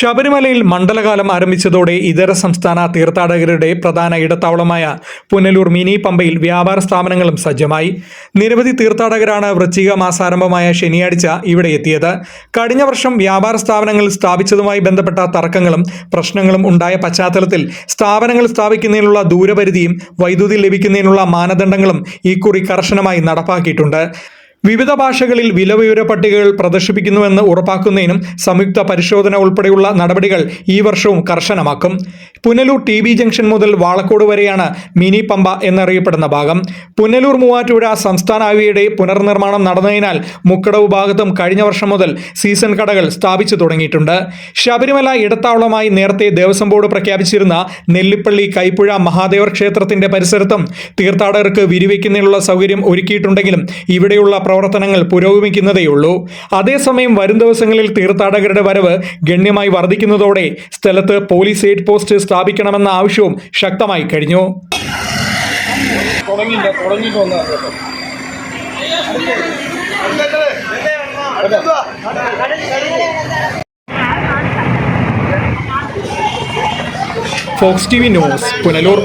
ശബരിമലയിൽ മണ്ഡലകാലം ആരംഭിച്ചതോടെ ഇതര സംസ്ഥാന തീർത്ഥാടകരുടെ പ്രധാന ഇടത്താവളമായ പുനലൂർ മിനി പമ്പയിൽ വ്യാപാര സ്ഥാപനങ്ങളും സജ്ജമായി. നിരവധി തീർത്ഥാടകരാണ് വൃശ്ചിക മാസാരംഭമായ ശനിയാഴ്ച ഇവിടെ എത്തിയത്. കഴിഞ്ഞ വർഷം വ്യാപാര സ്ഥാപനങ്ങൾ സ്ഥാപിച്ചതുമായി ബന്ധപ്പെട്ട തർക്കങ്ങളും പ്രശ്നങ്ങളും ഉണ്ടായ പശ്ചാത്തലത്തിൽ സ്ഥാപനങ്ങൾ സ്ഥാപിക്കുന്നതിനുള്ള ദൂരപരിധിയും വൈദ്യുതി ലഭിക്കുന്നതിനുള്ള മാനദണ്ഡങ്ങളും ഇക്കുറി കർശനമായി നടപ്പാക്കിയിട്ടുണ്ട്. വിവിധ ഭാഷകളിൽ വിലവിവര പട്ടികകൾ പ്രദർശിപ്പിക്കുന്നുവെന്ന് ഉറപ്പാക്കുന്നതിനും സംയുക്ത പരിശോധന ഉൾപ്പെടെയുള്ള നടപടികൾ ഈ വർഷവും കർശനമാക്കും. പുനലൂർ ടി ബി ജംഗ്ഷൻ മുതൽ വാളക്കോട് വരെയാണ് മിനി പമ്പ എന്നറിയപ്പെടുന്ന ഭാഗം. പുനലൂർ മൂവാറ്റുപുഴ സംസ്ഥാന ഹൈവേയുടെ പുനർനിർമ്മാണം നടന്നതിനാൽ മുക്കടവ് ഭാഗത്തും കഴിഞ്ഞ വർഷം മുതൽ സീസൺ കടകൾ സ്ഥാപിച്ചു തുടങ്ങിയിട്ടുണ്ട്. ശബരിമല ഇടത്താവളമായി നേരത്തെ ദേവസ്വം ബോർഡ് പ്രഖ്യാപിച്ചിരുന്ന നെല്ലിപ്പള്ളി കൈപ്പുഴ മഹാദേവർ ക്ഷേത്രത്തിന്റെ പരിസരത്തും തീർത്ഥാടകർക്ക് വിരിവയ്ക്കുന്നതിനുള്ള സൗകര്യം ഒരുക്കിയിട്ടുണ്ടെങ്കിലും ഇവിടെയുള്ള പ്രവർത്തനങ്ങൾ പുരോഗമിക്കുന്നതേയുള്ളൂ. അതേസമയം വരും ദിവസങ്ങളിൽ തീർത്ഥാടകരുടെ വരവ് ഗണ്യമായി വർദ്ധിക്കുന്നതോടെ സ്ഥലത്ത് പോലീസ് എയ്ഡ് പോസ്റ്റ് സ്ഥാപിക്കണമെന്ന ആവശ്യവും ശക്തമായി കഴിഞ്ഞു. Fox T V news Punalur.